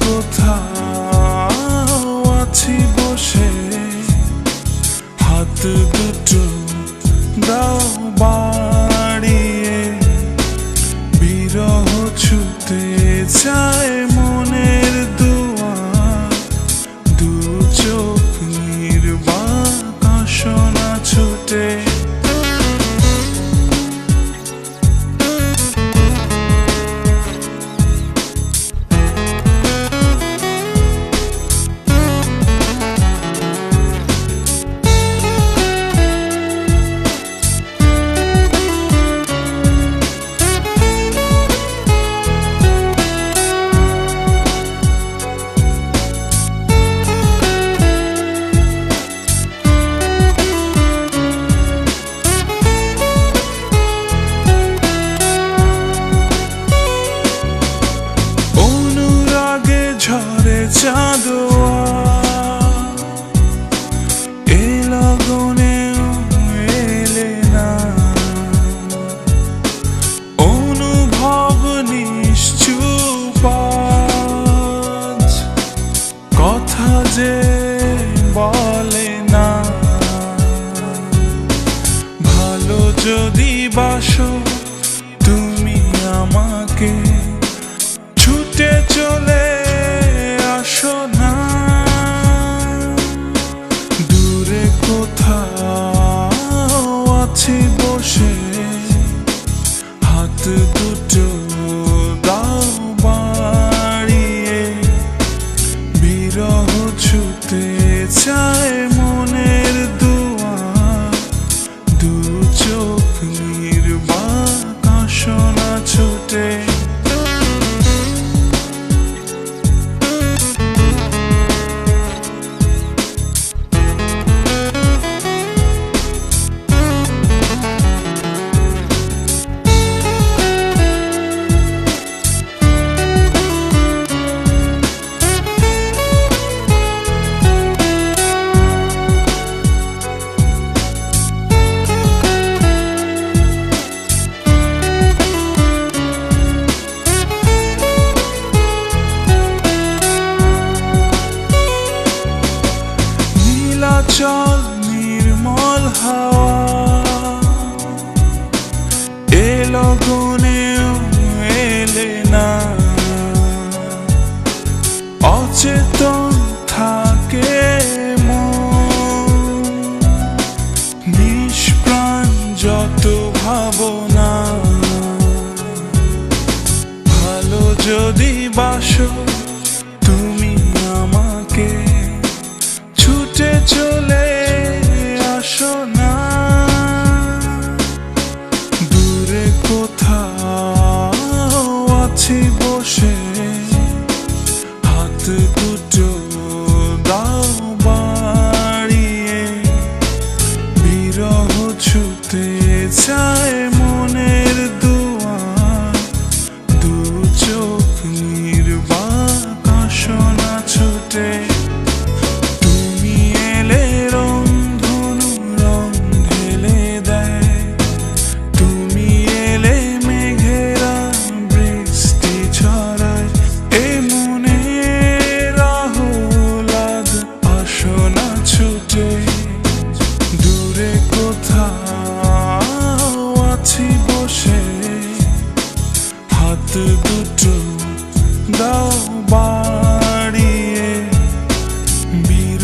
কোথাও আছি বসে। হাত দুটো দাও বাড়িয়ে। বিরহ ছুতে চায় চাঁদোয়া না। কথা যে বলে না। ভালো যদি বাসো নীলাচল নির্মল হাওয়া। এ লগনেও না। অচেতন থাকে নিষ্প্রাণ যত ভাবনা। ভালো যদি বাসো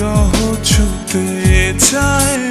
গ্রহ ছুতে চায়